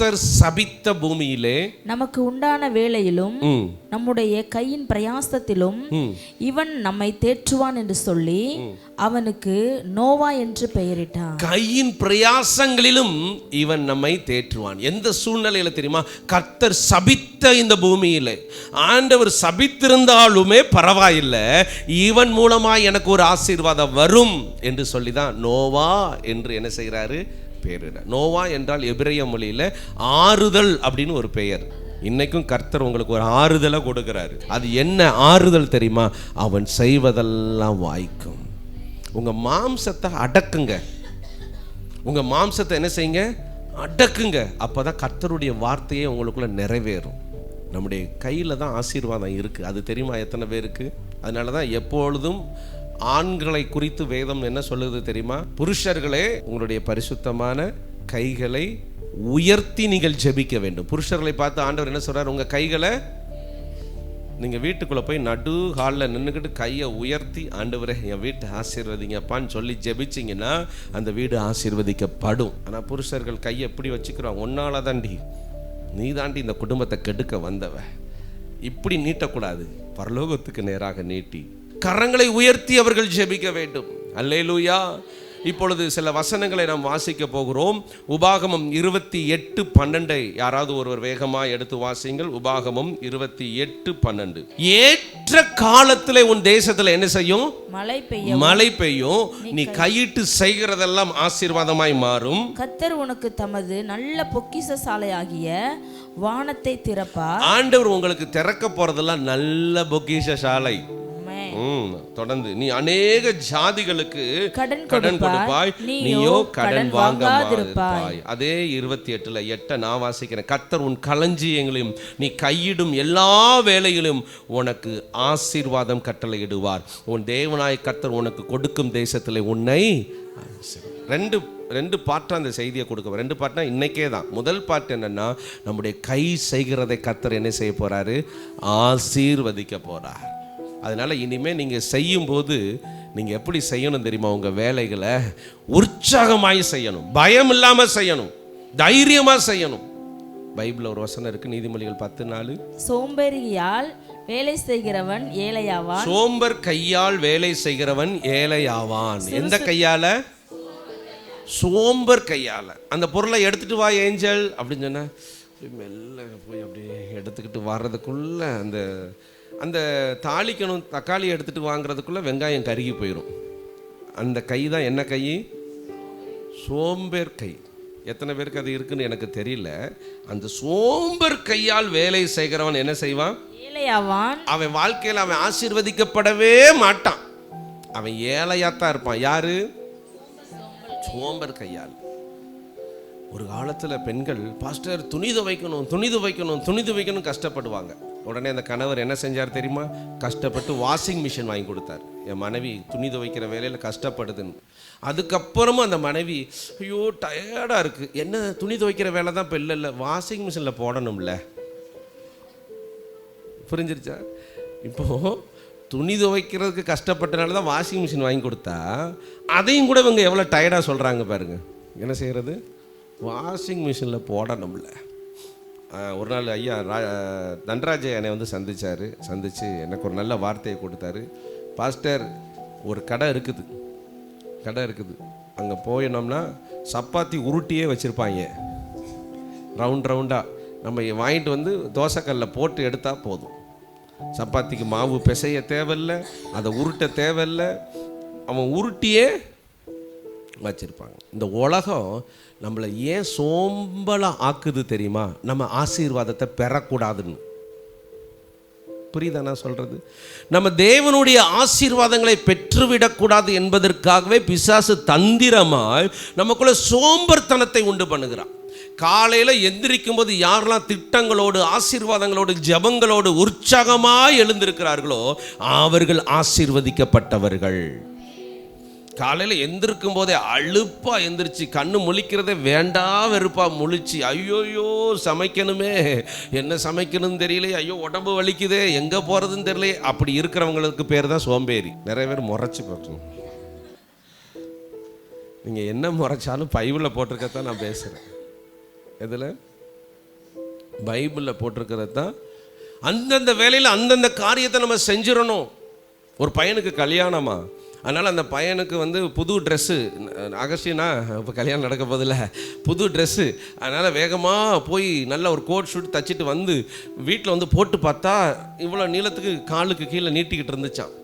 கர்த்தர் சபித்த பூமியிலே நமக்கு உண்டான வேலையிலும் நம்முடைய கையின் பிரயாசத்திலும். இவன் நம்மை தேற்றுவான் என்று சொல்லி அவனுக்கு நோவா என்று பெயரிட்டான். கையின் பிரயாசங்களிலும் இவன் நம்மை தேற்றுவான். எந்த சூழ்நிலையில தெரியுமா? கர்த்தர் சபித்த இந்த பூமியில. ஆண்டவர் சபித்திருந்தாலுமே பரவாயில்லை. இவன் மூலமா எனக்கு ஒரு ஆசீர்வாதம் வரும் என்று சொல்லி தான் நோவா என்று என்ன செய்கிறாரு? பேரிட. நோவா என்றால் எபிரேய மொழியில ஆறுதல் அப்படின்னு ஒரு பெயர். இன்னைக்கும் கர்த்தர் உங்களுக்கு ஒரு ஆறுதலை கொடுக்குறாரு. அது என்ன ஆறுதல் தெரியுமா? அவன் செய்வதெல்லாம் வாய்க்கும். உங்க மாம்சத்தை அடக்குங்க. உங்க மாம்சத்தை என்ன செய்யுங்க? அடக்குங்க. அப்பதான் கர்த்தருடைய வார்த்தையே உங்களுக்குள்ள நிறைவேறும். நம்முடைய கையில தான் ஆசீர்வாதம் இருக்கு. அது தெரியுமா எத்தனை பேருக்கு? அதனால தான் எப்பொழுதும் ஆண்களை குறித்து வேதம் என்ன சொல்லுது தெரியுமா? புருஷர்களே உங்களுடைய பரிசுத்தமான கைகளை உயர்த்தி நீங்கள் ஜெபிக்க வேண்டும். புருஷர்களை பார்த்து ஆண்டவர் என்ன சொல்றாரு? உங்க கைகளை நீங்கள் வீட்டுக்குள்ளே போய் நடு ஹாலில் நின்றுக்கிட்டு கையை உயர்த்தி ஆண்டவரே என் வீட்டை ஆசீர்வதிங்கப்பான்னு சொல்லி ஜெபிச்சிங்கன்னா அந்த வீடு ஆசீர்வதிக்கப்படும். ஆனால் புருஷர்கள் கையை எப்படி வச்சுக்கிறோம் ஒன்னால தாண்டி. நீ தாண்டி இந்த குடும்பத்தை கெடுக்க வந்தவ. இப்படி நீட்டக்கூடாது. பரலோகத்துக்கு நேராக நீட்டி. கரங்களை உயர்த்தி அவர்கள் ஜெபிக்க வேண்டும். அல்லேலூயா. இப்பொழுது சில வசனங்களை நாம் வாசிக்க போகிறோம். உபாகமம் இருபத்தி எட்டு பன்னெண்டை. யாராவது ஒருவர் வேகமா எடுத்து வாசிங்கள் உபாகமம் இருபத்தி எட்டு பன்னெண்டு. ஏற்ற காலத்துல உன் தேசத்துல என்ன செய்யும்? மழை பெய்ய மழை பெய்யும். நீ கையிட்டு செய்கிறதெல்லாம் ஆசீர்வாதமாய் மாறும். கத்தர் உனக்கு தமது நல்ல பொக்கிஷ சாலையாகிய வானத்தை திறப்பார். ஆண்டவர் உங்களுக்கு திறக்க போறதெல்லாம் நல்ல பொக்கிஷ சாலை தொடர்ந்து. நீ அநேக ஜாதிகளுக்கு கடன் கொடுப்பாய். நீயோ கடன் கடன் வாங்க வாங்காதிருப்பாய். அதே இருபத்தி எட்டுல எட்ட நான் வாசிக்கிறேன். கர்த்தர் உன் களஞ்சியங்களையும் நீ கையிடும் எல்லா வேலையிலும் உனக்கு ஆசீர்வாதம் கட்டளையிடுவார். உன் தேவனாய் கர்த்தர் உனக்கு கொடுக்கும் தேசத்தில் உன்னை ரெண்டு ரெண்டு பாட்டாக அந்த செய்தியை கொடுக்க ரெண்டு பாட்டுனா இன்னைக்கே தான். முதல் பாட்டு என்னன்னா நம்முடைய கை செய்கிறதை கர்த்தர் என்ன செய்ய போறாரு? ஆசீர்வதிக்க போறார். அதனால இனிமே நீங்க செய்யும்போது நீங்க எப்படி செய்யணும் தெரியுமா? உங்க வேலைகளை உற்சாகமாய் செய்யணும். பயம் இல்லாம செய்யணும். தைரியமா செய்யணும். பைபிள்ல ஒரு வசனம் இருக்கு நீதிமொழிகள் பத்து நாலு. சோம்பேறியால் வேலை செய்கிறவன் ஏழையாவான். சோம்பர் கையால் வேலை செய்கிறவன் ஏழையாவான். எந்த கையால? சோம்பர் கையால. அந்த பொருளை எடுத்துட்டு வா ஏஞ்சல் அப்படின்னு சொன்னா மெல்ல போய் அப்படியே எடுத்துக்கிட்டு வர்றதுக்குள்ள அந்த அந்த தாளிக்கணும் தக்காளி எடுத்துட்டு வாங்குறதுக்குள்ள வெங்காயம் கருகி போயிடும் அந்த கை தான் என்ன கை? சோம்பேர் கை. எத்தனை பேருக்கு அது இருக்குன்னு எனக்கு தெரியல. அந்த சோம்பர் கையால் வேலை செய்கிறவன் என்ன செய்வான்? அவன் வாழ்க்கையில் அவன் ஆசீர்வதிக்கப்படவே மாட்டான். அவன் ஏழையாத்தான் இருப்பான். யாரு? சோம்பர் கையால். ஒரு காலத்தில் பெண்கள் பாஸ்டர் துணி துவைக்கணும் துணி துவைக்கணும் துணி துவைக்கணும் கஷ்டப்படுவாங்க. உடனே அந்த கணவர் என்ன செஞ்சார் தெரியுமா? கஷ்டப்பட்டு வாஷிங் மிஷின் வாங்கி கொடுத்தார். என் மனைவி துணி துவைக்கிற வேலையில் கஷ்டப்படுதுன்னு. அதுக்கப்புறமும் அந்த மனைவி ஐயோ டயர்டாக இருக்குது என்ன துணி துவைக்கிற வேலை தான் இப்போ இல்லை இல்லை. வாஷிங் மிஷினில் போடணும்ல. புரிஞ்சிருச்சா? இப்போ துணி துவைக்கிறதுக்கு கஷ்டப்பட்டனால தான் வாஷிங் மிஷின் வாங்கி கொடுத்தா அதையும் கூட இவங்க எவ்வளோ டயர்டாக சொல்கிறாங்க பாருங்க. என்ன செய்கிறது வாஷிங் மிஷினில் போடணும்ல. ஒரு நாள் ஐயா ரா தன்ராஜ் என்னை வந்து சந்திச்சார். சந்தித்து எனக்கு ஒரு நல்ல வார்த்தையை கொடுத்தாரு. பாஸ்டர் ஒரு கடை இருக்குது. கடை இருக்குது. அங்கே போயினோம்னா சப்பாத்தி உருட்டியே வச்சுருப்பாங்க. ரவுண்ட் ரவுண்டாக நம்ம வாங்கிட்டு வந்து தோசைக்கல்ல போட்டு எடுத்தால் போதும். சப்பாத்திக்கு மாவு பிசைய தேவையில்ல அதை உருட்ட தேவையில்ல. அவன் உருட்டியே வச்சுருப்பாங்க. இந்த உலகம் நம்மளை ஏன் சோம்பலாக ஆக்குது தெரியுமா? நம்ம ஆசீர்வாதத்தை பெறக்கூடாதுன்னு. புரியுதா நான் சொல்கிறது நம்ம தேவனுடைய ஆசீர்வாதங்களை பெற்றுவிடக்கூடாது என்பதற்காகவே பிசாசு தந்திரமாய் நமக்குள்ள சோம்பர்த்தனத்தை உண்டு பண்ணுகிறான். காலையில் எந்திரிக்கும் போது யாரெல்லாம் திட்டங்களோடு ஆசீர்வாதங்களோடு ஜெபங்களோடு உற்சாகமாய் எழுந்திருக்கிறார்களோ அவர்கள் ஆசீர்வதிக்கப்பட்டவர்கள். காலையில் எந்திருக்கும் போதே அழுப்பாக எந்திரிச்சு கண்ணு முழிக்கிறதே வேண்டா வெறுப்பா முழிச்சு ஐயோயோ சமைக்கணுமே என்ன சமைக்கணும்னு தெரியலையே ஐயோ உடம்பு வலிக்குதே எங்கே போகிறதுன்னு தெரியலையே அப்படி இருக்கிறவங்களுக்கு பேர் தான் சோம்பேறி. நிறைய பேர் முறைச்சி பார்க்கணும் நீங்கள் என்ன முறைச்சாலும் பைபிளில் போட்டிருக்கத்தான் நான் பேசுகிறேன் எதில்? பைபிளில் போட்டிருக்கிறது தான் அந்தந்த வேலையில் அந்தந்த காரியத்தை நம்ம செஞ்சிடணும். ஒரு பையனுக்கு கல்யாணமா? அதனால் அந்த பையனுக்கு வந்து புது ட்ரெஸ்ஸு அகஸ்டினா இப்போ கல்யாணம் நடக்க போதில்ல புது ட்ரெஸ்ஸு அதனால் வேகமாக போய் நல்ல ஒரு கோட் ஷூட் தச்சுட்டு வந்து வீட்டில் வந்து போட்டு பார்த்தா இவ்வளோ நீளத்துக்கு காலுக்கு கீழே நீட்டிக்கிட்டு இருந்துச்சான்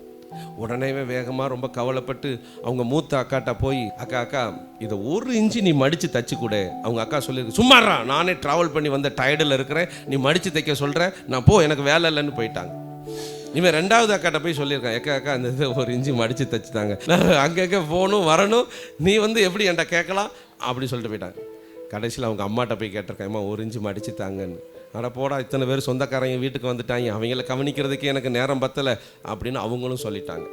உடனேவே வேகமாக ரொம்ப கவலைப்பட்டு அவங்க மூத்த அக்காட்ட போய் அக்கா அக்கா இதை ஒரு இன்ச்சு நீ மடித்து தச்சு கொடு. அவங்க அக்கா சொல்லியிருக்கு சும்மாறா நானே ட்ராவல் பண்ணி வந்த டயர்டில் இருக்கிறேன். நீ மடித்து தைக்க சொல்கிற நான் போ எனக்கு வேலை இல்லைன்னு போயிட்டாங்க. இவன் ரெண்டாவது அக்காட்ட போய் சொல்லியிருக்கான் எக்கா அக்கா அந்த ஒரு இன்ச்சு மடித்து தச்சுட்டாங்க அங்கே அங்கங்கே போகணும் வரணும் நீ வந்து எப்படி என்கிட்ட கேட்கலாம்? அப்படி சொல்லிட்டு போயிட்டாங்க. கடைசியில் அவங்க அம்மாட்ட போய் கேட்டிருக்கேன் அம்மா ஒரு இஞ்சி மடிச்சு தாங்கன்னு. அட போடா இத்தனை பேர் சொந்தக்காரங்க வீட்டுக்கு வந்துட்டாங்க அவங்கள கவனிக்கிறதுக்கு எனக்கு நேரம் பத்தலை அப்படின்னு அவங்களும் சொல்லிட்டாங்க.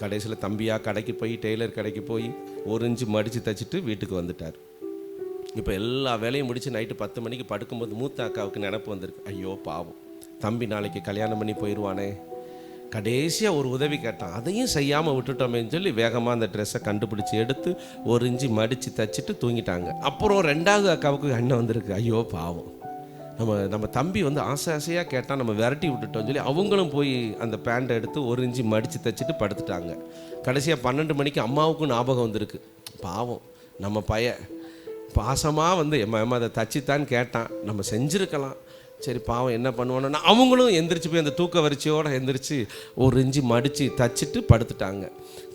கடைசியில் தம்பியாக கடைக்கு போய் டெய்லர் கடைக்கு போய் ஒரு இன்ச்சு மடித்து தச்சுட்டு வீட்டுக்கு வந்துட்டார். இப்போ எல்லா வேலையும் முடித்து நைட்டு பத்து மணிக்கு படுக்கும்போது மூத்த அக்காவுக்கு நினப்பு வந்திருக்கு. ஐயோ பாவம். தம்பி நாளைக்கு கல்யாணம் பண்ணி போயிடுவானே கடைசியாக ஒரு உதவி கேட்டான். அதையும் செய்யாமல் விட்டுட்டோமேன்னு சொல்லி வேகமாக அந்த ட்ரெஸ்ஸை கண்டுபிடிச்சி எடுத்து ஒரு இஞ்சி மடித்து தச்சுட்டு தூங்கிட்டாங்க. அப்புறம் ரெண்டாவது அக்காவுக்கு அண்ணன் வந்திருக்கு. ஐயோ பாவம். நம்ம நம்ம தம்பி வந்து ஆசை ஆசையாக கேட்டால் நம்ம விரட்டி விட்டுட்டோம்னு சொல்லி அவங்களும் போய் அந்த பேண்ட்டை எடுத்து ஒரு இஞ்சி மடித்து தச்சுட்டு படுத்துட்டாங்க. கடைசியாக பன்னெண்டு மணிக்கு அம்மாவுக்கும் ஞாபகம் வந்திருக்கு. பாவம். நம்ம பைய பாசமாக வந்து எம்மா எம்மா அதை தச்சுத்தான் கேட்டான். நம்ம செஞ்சுருக்கலாம். சரி பாவம் என்ன பண்ணுவானோன்னா. அவங்களும் எந்திரிச்சு போய் அந்த தூக்க வரிச்சையோடு எந்திரிச்சு ஒரு இஞ்சி மடித்து தச்சுட்டு படுத்துட்டாங்க.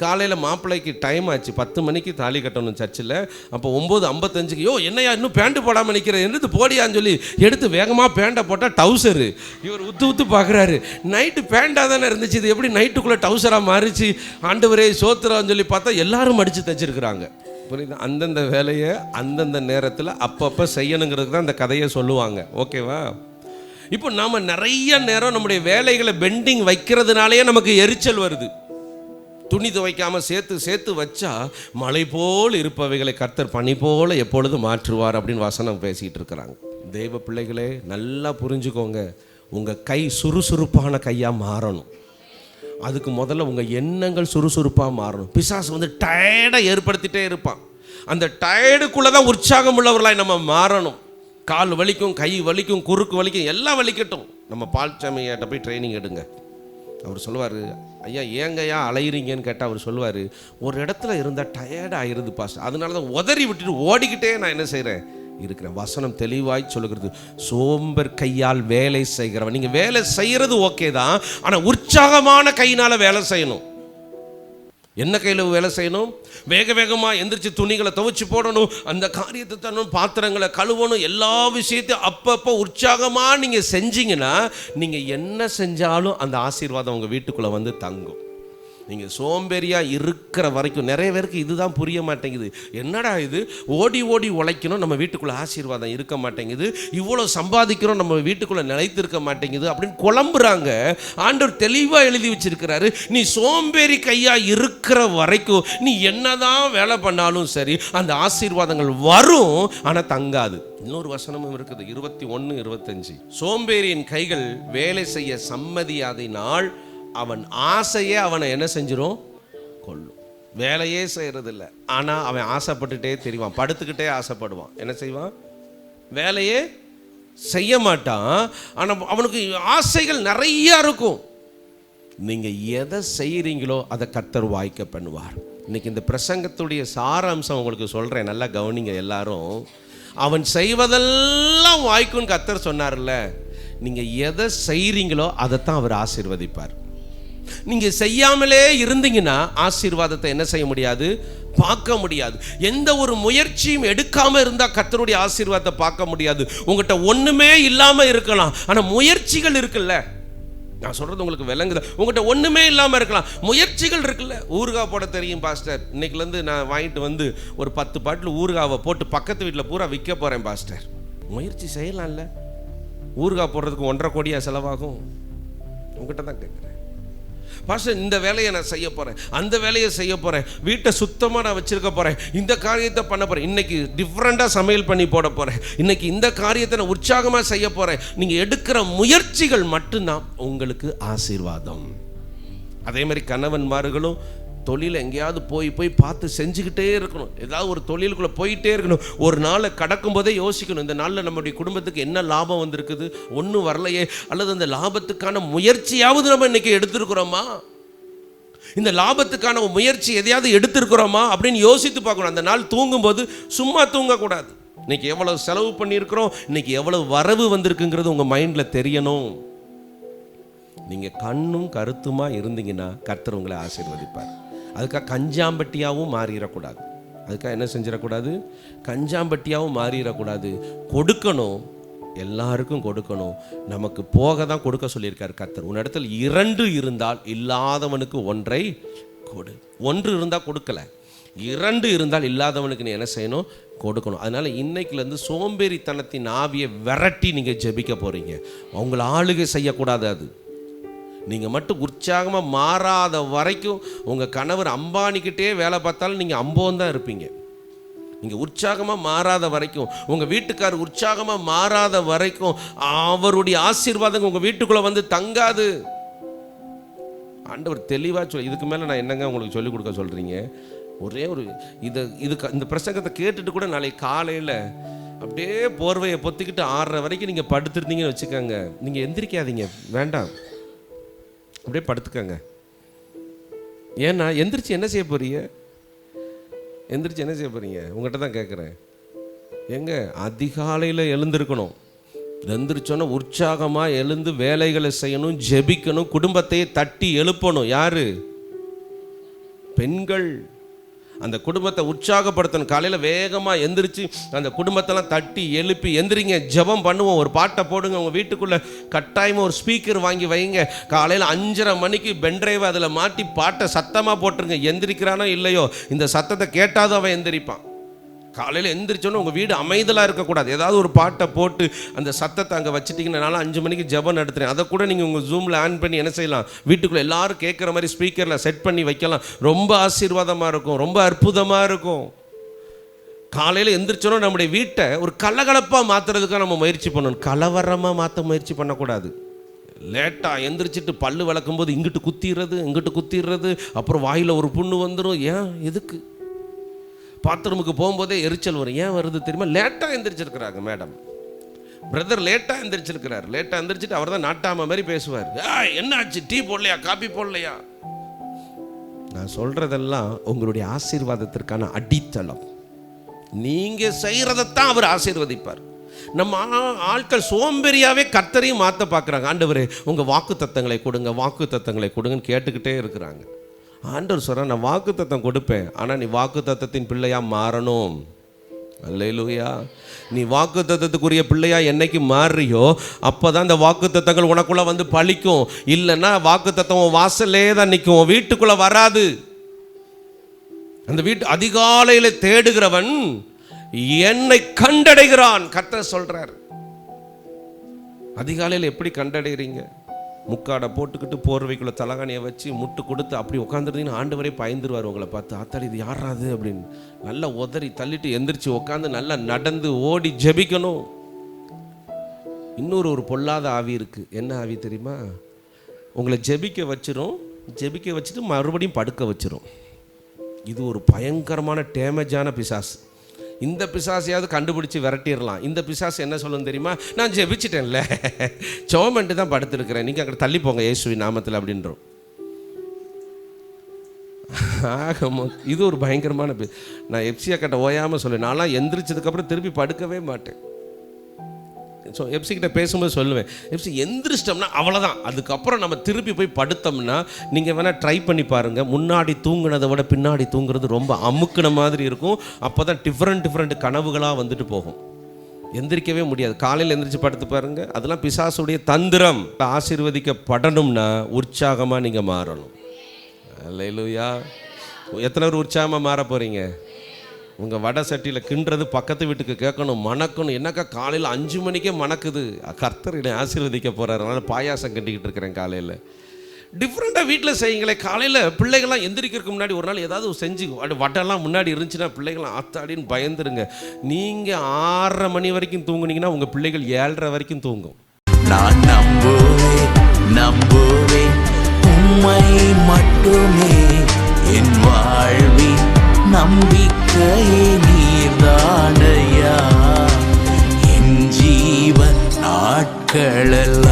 காலையில் மாப்பிள்ளைக்கு டைம் ஆச்சு. பத்து மணிக்கு தாலி கட்டணும் சர்ச்சில். அப்போ ஒம்பது ஐம்பத்தஞ்சுக்கு யோ என்னையா இன்னும் பேண்ட்டு போடாமல் நிற்கிறேன் எடுத்து போடியான்னு சொல்லி எடுத்து வேகமாக பேண்டை போட்டால் டவுசரு. இவர் உத்து உத்து பார்க்குறாரு நைட்டு பேண்டாக தானே இருந்துச்சு. இது எப்படி நைட்டுக்குள்ளே டவுசராக மாறிச்சு? ஆண்டவரே சோத்துறான்னு சொல்லி பார்த்தா எல்லாரும் மடித்து தச்சிருக்கிறாங்க. புரியுது? அந்தந்த வேலையை அந்தந்த நேரத்தில் அப்பப்போ செய்யணுங்கிறதுக்கு தான் அந்த கதையை சொல்லுவாங்க. ஓகேவா? இப்போ நாம் நிறைய நேரம் நம்முடைய வேலைகளை பெண்டிங் வைக்கிறதுனாலேயே நமக்கு எரிச்சல் வருது. துணி துவைக்காமல் சேர்த்து சேர்த்து வச்சா மலை போல் இருப்பவைகளை கர்த்தர் பனி போல் எப்பொழுது மாற்றுவார் அப்படின்னு வசனம் பேசிகிட்டு இருக்கிறாங்க. தெய்வ பிள்ளைகளே நல்லா புரிஞ்சுக்கோங்க. உங்கள் கை சுறுசுறுப்பான கையாக மாறணும். அதுக்கு முதல்ல உங்கள் எண்ணங்கள் சுறுசுறுப்பாக மாறணும். பிசாசு வந்து டயர்டை ஏற்படுத்திட்டே இருப்பான். அந்த டயர்டுக்குள்ளே தான் உற்சாகம் உள்ளவர்களாய் நம்ம மாறணும். கால் வலிக்கும் கை வலிக்கும் குறுக்கு வலிக்கும் எல்லாம் வலிக்கட்டும். நம்ம பால்சாமிகிட்ட போய் ட்ரைனிங் எடுங்க. அவர் சொல்லுவார் ஐயா ஏங்கய்யா அலையிறீங்கன்னு கேட்டால் அவர் சொல்லுவார் ஒரு இடத்துல இருந்தால் டயர்டாக ஆயிருது பாஸ் அதனால தான் உதறி விட்டுட்டு ஓடிக்கிட்டே நான் என்ன செய்கிறேன் இருக்கிறேன் வசனம் தெளிவாய் சொல்லுகிறது. சோம்பர் கையால் வேலை செய்கிறவன். நீங்கள் வேலை செய்கிறது ஓகே தான் ஆனால் உற்சாகமான கையினால் வேலை செய்யணும். என்ன கையில் வேலை செய்யணும்? வேக வேகமாக எந்திரிச்சு துணிகளை துவைச்சு போடணும். அந்த காரியத்தை தரணும் பாத்திரங்களை கழுவணும் எல்லா விஷயத்தையும் அப்பப்போ உற்சாகமாக நீங்கள் செஞ்சீங்கன்னா நீங்கள் என்ன செஞ்சாலும் அந்த ஆசீர்வாதம் உங்கள் வீட்டுக்குள்ளே வந்து தங்கும். நீங்கள் சோம்பேறியாக இருக்கிற வரைக்கும் நிறைய பேருக்கு இதுதான் புரிய மாட்டேங்குது. என்னடா இது? ஓடி ஓடி உழைக்கணும் நம்ம வீட்டுக்குள்ளே ஆசீர்வாதம் இருக்க மாட்டேங்குது. இவ்வளோ சம்பாதிக்கிறோம் நம்ம வீட்டுக்குள்ளே நிலைத்திருக்க மாட்டேங்குது அப்படின்னு குழம்புறாங்க. ஆண்டவர் தெளிவாக எழுதி வச்சிருக்கிறாரு. நீ சோம்பேறி கையாக இருக்கிற வரைக்கும் நீ என்னதான் வேலை பண்ணாலும் சரி அந்த ஆசீர்வாதங்கள் வரும் ஆனால் தங்காது. இன்னொரு வசனமும் இருக்குது இருபத்தி ஒன்று இருபத்தஞ்சு. சோம்பேறியின் கைகள் வேலை செய்ய சம்மதியாதினால் அவன் ஆசையே அவனை என்ன செஞ்சிடும் கொள்ளும் வேலையே செய்கிறதில்ல ஆனால் அவன் ஆசைப்பட்டுட்டே தெரிவான். படுத்துக்கிட்டே ஆசைப்படுவான். என்ன செய்வான்? வேலையே செய்ய மாட்டான். ஆனால் அவனுக்கு ஆசைகள் நிறையா இருக்கும். நீங்கள் எதை செய்கிறீங்களோ அதை கர்த்தர் வாய்க்க பண்ணுவார். இன்னைக்கு இந்த பிரசங்கத்துடைய சாராம்சம் உங்களுக்கு சொல்கிறேன் நல்லா கவனிங்க எல்லாரும். அவன் செய்வதெல்லாம் வாய்க்கும்னு கத்தர் சொன்னார்ல. நீங்கள் எதை செய்கிறீங்களோ அதைத்தான் அவர் ஆசிர்வதிப்பார். நீங்கள் செய்யாமலே இருந்தீங்கன்னா ஆசீர்வாதத்தை என்ன செய்ய முடியாது? பார்க்க முடியாது. எந்த ஒரு முயற்சியும் எடுக்காம இருந்தா கத்தருடைய ஆசீர்வாதத்தை பார்க்க முடியாது. உங்ககிட்ட ஒண்ணுமே இல்லாம இருக்கலாம். ஆனா முயற்சிகள் இருக்குல்ல. நான் சொல்றது உங்களுக்கு விளங்குது? உங்ககிட்ட ஒண்ணுமே இல்லாம இருக்கலாம். முயற்சிகள் இருக்குல்ல. ஊறுகாய் போட தெரியும் பாஸ்டர். இன்னைக்குல இருந்து நான் வாங்கிட்டு வந்து ஒரு பத்து பாட்டில் ஊறுகாவை போட்டு பக்கத்து வீட்டில் பூரா விற்க போறேன் பாஸ்டர். முயற்சி செய்யலாம்ல. ஊறுகாய் போடுறதுக்கு ஒன்றரை கோடியா செலவாகும். உங்ககிட்ட தான் கேட்குறேன் பாஸ்டர் இந்த வேலையை நான் செய்ய போகிறேன் அந்த வேலையை செய்ய போகிறேன் வீட்டை சுத்தமாக நான் வச்சுருக்க போகிறேன் இந்த காரியத்தை பண்ண போகிறேன் இன்றைக்கி டிஃப்ரெண்ட்டாக சமையல் பண்ணி போட போகிறேன் இன்னைக்கு இந்த காரியத்தை நான் உற்சாகமாக செய்ய போகிறேன் நீங்கள் எடுக்கிற முயற்சிகள் மட்டும்தான் உங்களுக்கு ஆசீர்வாதம். அதே மாதிரி கணவன்மார்களும் தொழில் எங்கேயாவது போய் போய் பார்த்து செஞ்சுக்கிட்டே இருக்கணும். ஏதாவது ஒரு தொழிலுக்குள்ளே போயிட்டே இருக்கணும். ஒரு நாளை கடக்கும் போதே யோசிக்கணும். இந்த நாளில் நம்முடைய குடும்பத்துக்கு என்ன லாபம் வந்திருக்குது? ஒன்றும் வரலையே. அல்லது அந்த லாபத்துக்கான முயற்சியாவது நம்ம இன்றைக்கி எடுத்திருக்கிறோமா? இந்த லாபத்துக்கான முயற்சி எதையாவது எடுத்திருக்கிறோமா? அப்படின்னு யோசித்து பார்க்கணும். அந்த நாள் தூங்கும்போது சும்மா தூங்கக்கூடாது. இன்னைக்கு எவ்வளோ செலவு பண்ணியிருக்கிறோம்? இன்றைக்கி எவ்வளோ வரவு வந்திருக்குங்கிறது உங்கள் மைண்டில் தெரியணும். நீங்கள் கண்ணும் கருத்துமாக இருந்தீங்கன்னா கர்த்தர் உங்களை ஆசீர்வதிப்பார். அதுக்காக கஞ்சாம்பட்டியாகவும் மாறிடக்கூடாது அதுக்காக என்ன செஞ்சிடக்கூடாது கஞ்சாம்பட்டியாகவும் மாறிடக்கூடாது கொடுக்கணும். எல்லாருக்கும் கொடுக்கணும். நமக்கு போக தான் கொடுக்க சொல்லியிருக்கார் கர்த்தர். இடத்துல இரண்டு இருந்தால் இல்லாதவனுக்கு ஒன்றை கொடு. ஒன்று இருந்தால் கொடுக்கல. இரண்டு இருந்தால் இல்லாதவனுக்கு நீ என்ன செய்யணும்? கொடுக்கணும். அதனால இன்னைக்குலேருந்து சோம்பேறித்தனத்தின் ஆவியை விரட்டி நீங்கள் ஜெபிக்க போகிறீங்க அவங்கள ஆளுகை செய்யக்கூடாது அது. நீங்கள் மட்டும் உற்சாகமாக மாறாத வரைக்கும் உங்கள் கணவர் அம்பானிக்கிட்டே வேலை பார்த்தாலும் நீங்கள் அம்போன் தான் இருப்பீங்க. நீங்கள் உற்சாகமாக மாறாத வரைக்கும் உங்கள் வீட்டுக்கார் உற்சாகமாக மாறாத வரைக்கும் அவருடைய ஆசீர்வாதம் உங்கள் வீட்டுக்குள்ளே வந்து தங்காது. ஆண்டவர் தெளிவாக சொல் இதுக்கு மேலே நான் என்னங்க உங்களுக்கு சொல்லிக் கொடுக்க சொல்கிறீங்க ஒரே ஒரு இதை இதுக்கு இந்த பிரசங்கத்தை கேட்டுட்டு கூட நாளைக்கு காலையில் அப்படியே போர்வையை பொத்திக்கிட்டு ஆடுற வரைக்கும் நீங்கள் படுத்துருந்தீங்கன்னு வச்சுக்கோங்க. நீங்கள் எந்திரிக்காதீங்க வேண்டாம். அப்படியே படுத்துக்கங்க. ஏன்னா எந்திரிச்சு என்ன செய்ய போறீங்க? எந்திரிச்சு என்ன செய்ய போறீங்க? உங்கள்கிட்ட தான் கேட்குறேன் எங்க அதிகாலையில் எழுந்திருக்கணும். எந்திரிச்சோன்னா உற்சாகமாக எழுந்து வேலைகளை செய்யணும் ஜெபிக்கணும் குடும்பத்தையே தட்டி எழுப்பணும். யாரு? பெண்கள். அந்த குடும்பத்தை உற்சாகப்படுத்தணும். காலையில் வேகமாக எந்திரிச்சு அந்த குடும்பத்தெல்லாம் தட்டி எழுப்பி எந்திரிங்க. ஜெபம் பண்ணுவோம். ஒரு பாட்டை போடுங்க. உங்கள் வீட்டுக்குள்ளே கட்டாயமாக ஒரு ஸ்பீக்கர் வாங்கி வைங்க. காலையில் அஞ்சரை மணிக்கு பென்ட்ரைவை அதில் மாட்டி பாட்டை சத்தமாக போட்டுருங்க. எந்திரிக்கிறானோ இல்லையோ இந்த சத்தத்தை கேட்டாதான் அவன் எந்திரிப்பான். காலையில் எந்திரிச்சோன்னு உங்கள் வீடு அமைதலாக இருக்கக்கூடாது. ஏதாவது ஒரு பாட்டை போட்டு அந்த சத்தத்தை அங்கே வச்சுட்டிங்கன்னா அஞ்சு மணிக்கு ஜெபம் நடத்துகிறேன் அதை கூட நீங்கள் உங்கள் ஜூமில் ஆன் பண்ணி என்ன செய்யலாம்? வீட்டுக்குள்ளே எல்லாரும் கேட்குற மாதிரி ஸ்பீக்கரில் செட் பண்ணி வைக்கலாம். ரொம்ப ஆசீர்வாதமாக இருக்கும். ரொம்ப அற்புதமாக இருக்கும். காலையில் எந்திரிச்சோன்னா நம்முடைய வீட்டை ஒரு கலகலப்பாக மாற்றுறதுக்காக நம்ம முயற்சி பண்ணணும். கலவரமாக மாற்ற முயற்சி பண்ணக்கூடாது. லேட்டாக எந்திரிச்சிட்டு பல்லு வளர்க்கும்போது இங்கிட்டு குத்திடுறது இங்கிட்டு குத்திடுறது அப்புறம் வாயில் ஒரு புண்ணு வந்துடும் ஏன்? எதுக்கு? பாத்ரூமுக்கு போகும்போதே எரிச்சல் வரும். ஏன் வருது தெரியுமா? லேட்டாக எந்திரிச்சிருக்கிறாங்க மேடம். பிரதர் லேட்டாக எந்திரிச்சிருக்கிறார். லேட்டாக எந்திரிச்சிட்டு அவர் தான் நாட்டாம மாதிரி பேசுவார். என்னாச்சு? டீ போடலையா? காபி போடலையா? நான் சொல்றதெல்லாம் உங்களுடைய ஆசீர்வாதத்திற்கான அடித்தளம். நீங்க செய்யறதைத்தான் அவர் ஆசீர்வதிப்பார். நம்ம ஆ- ஆட்கள் சோம்பேறியாவே கர்த்தரையும் மாற்ற பார்க்குறாங்க ஆண்டவரே உங்கள் வாக்கு தத்தங்களை கொடுங்க வாக்கு தத்தங்களை கொடுங்கன்னு கேட்டுக்கிட்டே இருக்கிறாங்க. ஆண்டவர் சொல்ற நான் வாக்கு தத்தம் கொடுப்பேன் ஆனால் நீ வாக்கு தத்தத்தின் பிள்ளையா மாறணும். அல்லேலூயா. நீ வாக்கு தத்தத்துக்குரிய பிள்ளையா என்னைக்கு மாறுறியோ அப்பதான் அந்த வாக்கு தத்தங்கள் வந்து பழிக்கும். இல்லைன்னா வாக்கு உன் வாசல்லே தான் நிற்கும் உன் வராது. அந்த வீட்டு அதிகாலையில் தேடுகிறவன் என்னை கண்டடைகிறான். கத்த சொல்கிறார் அதிகாலையில் எப்படி கண்டடைகிறீங்க? முக்காடை போட்டுக்கிட்டு போர்வைக்குள்ளே தலகாணியை வச்சு முட்டு கொடுத்து அப்படி உட்காந்துருந்தீங்கன்னா வரை பயந்துருவார் உங்களை பார்த்து ஆத்தாடி இது யாராது அப்படின்னு. நல்லா உதறி தள்ளிட்டு எந்திரிச்சு உட்காந்து நல்லா நடந்து ஓடி ஜெபிக்கணும். இன்னொரு ஒரு பொல்லாத ஆவி இருக்கு. என்ன ஆவி தெரியுமா? உங்களை ஜெபிக்க வச்சிரும். ஜெபிக்க வச்சுட்டு மறுபடியும் படுக்க வச்சிரும். இது ஒரு பயங்கரமான டேமேஜான பிசாசு. இந்த பிசாசையாவது கண்டுபிடிச்சி விரட்டிடலாம். இந்த பிசாசு என்ன சொல்லணும் தெரியுமா? நான் ஜெபிச்சிட்டேன்ல. சோமெண்ட்டு தான் படுத்திருக்கிறேன். நீங்கள் அங்கே தள்ளி போங்க இயேசுவி நாமத்தில் அப்படின்றோம். ஆக இது ஒரு பயங்கரமான நான் எப்சியா கட்ட ஓயாமல் சொல்லுவேன் நான்லாம் எந்திரிச்சதுக்கப்புறம் திருப்பி படுக்கவே மாட்டேன். ஸோ எப்சி கிட்ட பேசும்போது சொல்லுவேன். எப்சி எந்திரிச்சிட்டோம்னா அவ்வளோதான் அதுக்கப்புறம் நம்ம திருப்பி போய் படுத்தோம்னா நீங்கள் வேணால் ட்ரை பண்ணி பாருங்கள் முன்னாடி தூங்குனதை விட பின்னாடி தூங்குறது ரொம்ப அமுக்குன மாதிரி இருக்கும். அப்போ தான் டிஃப்ரெண்ட் டிஃப்ரெண்ட் கனவுகளாக வந்துட்டு போகும். எந்திரிக்கவே முடியாது. காலையில் எந்திரிச்சு படுத்து பாருங்கள் அதெல்லாம் பிசாசுடைய தந்திரம். ஆசீர்வதிக்கப்படணும்னா உற்சாகமாக நீங்கள் மாறணும். இல்லையா எத்தனை பேர் உற்சாகமாக மாற போகிறீங்க உங்கள் வடை சட்டியில் கிண்டுறது பக்கத்து வீட்டுக்கு கேட்கணும் மணக்கணும். என்னக்கா காலையில் அஞ்சு மணிக்கே மணக்குது. கர்த்தரிடம் ஆசீர்வதிக்க போகிறாரு அதனால் பாயாசம் கட்டிக்கிட்டு இருக்கிறேன் காலையில். டிஃப்ரெண்ட்டாக வீட்டில் செய்யுங்களே. காலையில் பிள்ளைகள்லாம் எந்திரிக்கிறதுக்கு முன்னாடி ஒரு நாள் ஏதாவது செஞ்சு அப்படி வடைலாம் முன்னாடி இருந்துச்சுன்னா பிள்ளைகள்லாம் ஆத்தாடின்னு பயந்துருங்க. நீங்கள் ஆறரை மணி வரைக்கும் தூங்குனீங்கன்னா உங்கள் பிள்ளைகள் ஏழரை வரைக்கும் தூங்கும். நான் நம்புவேன் நம்புவேன். உம்மை மட்டுமே. என் வாழ்வின் நம்பிக்கையே நீர்தானையா என் ஜீவன் நாட்களெல்லாம்